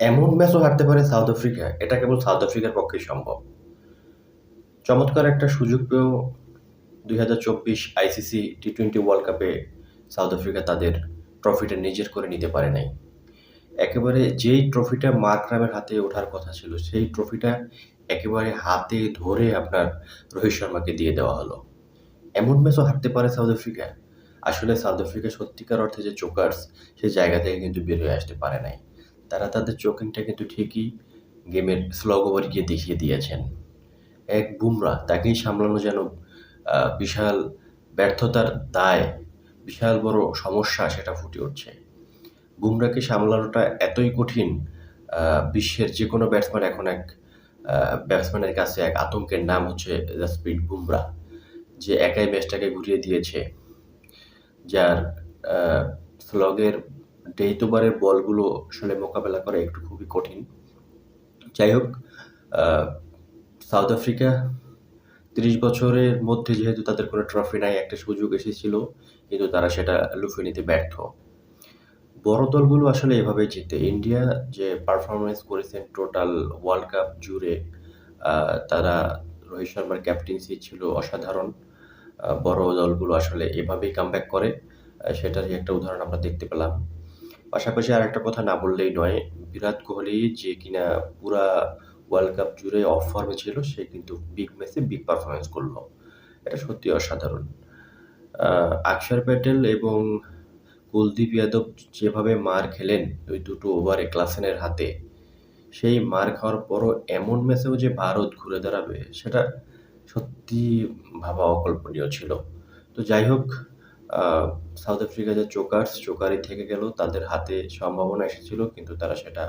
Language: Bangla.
এমন ম্যাচও হারতে পারে সাউথ আফ্রিকা, এটা কেবল সাউথ আফ্রিকার পক্ষেই সম্ভব। চমৎকার একটা সুযোগ পেয়েও দুই হাজার চব্বিশ আইসিসি টি টোয়েন্টি ওয়ার্ল্ড কাপে সাউথ আফ্রিকা তাদের ট্রফিটা নিজের করে নিতে পারে নাই। একেবারে যেই ট্রফিটা মার্ক রামের হাতে ওঠার কথা ছিল, সেই ট্রফিটা একেবারে হাতে ধরে আপনার রোহিত শর্মাকে দিয়ে দেওয়া হলো। এমন ম্যাচও হারতে পারে সাউথ আফ্রিকা, আসলে সাউথ আফ্রিকা সত্যিকার অর্থে যে চোকার্স সেই জায়গা থেকে কিন্তু বের হয়ে আসতে পারে নাই। তারা তাদের চোকিংটা কিন্তু ঠিকই গেমের স্লগ ওভার গিয়ে দেখিয়ে দিয়েছেন। এক বুমরা তাকেই সামলানো যেন বিশাল ব্যর্থতার দায়, বিশাল বড় সমস্যা সেটা ফুটে উঠছে। বুমরাকে সামলানোটা এতই কঠিন বিশ্বের যে কোনো ব্যাটসম্যান এখন এক ব্যাটসম্যানের কাছে এক আতঙ্কের নাম হচ্ছে জাসপ্রীত বুমরা যে একাই ম্যাচটাকে ঘুরিয়ে দিয়েছে। যার স্লগের ওভারের বলগুলো আসলে মোকাবেলা করা একটু খুবই কঠিন। যাই হোক সাউথ আফ্রিকা তিরিশ বছরের মধ্যে যেহেতু তাদের কোনো ট্রফি নাই, একটা সুযোগ এসেছিল, কিন্তু তারা সেটা লুফে নিতে ব্যর্থ। বড় দলগুলো আসলে এভাবেই জিতে। ইন্ডিয়া যে পারফরমেন্স করেছেন টোটাল ওয়ার্ল্ড কাপ জুড়ে তারা রোহিত শর্মার ক্যাপ্টেন্সি ছিল অসাধারণ। বড় দলগুলো আসলে এভাবেই কামব্যাক করে। সেটারই একটা উদাহরণ আমরা দেখতে পেলাম। পাশাপাশি আর একটা কথা না বললেই নয় বিরাট কোহলি যে কিনা পুরা ওয়ার্ল্ড কাপ জুড়ে অফ ফর্মে ছিল সে কিন্তু বিগ ম্যাচে বিগ পারফরমেন্স করল। এটা সত্যি অসাধারণ। আহ, অক্ষর প্যাটেল এবং কুলদীপ যাদব যেভাবে মার খেলেন ওই দুটো ওভারে ক্লাসেনের হাতে সেই মার খাওয়ার পরও এমন ম্যাচেও যে ভারত ঘুরে দাঁড়াবে সেটা সত্যি ভাবা অকল্পনীয় ছিল। তো যাই হোক সাউথ আফ্রিকা যে চোকার্স চোকারই থেকে গেল তাদের হাতে সম্ভাবনা এসেছিল কিন্তু তারা সেটা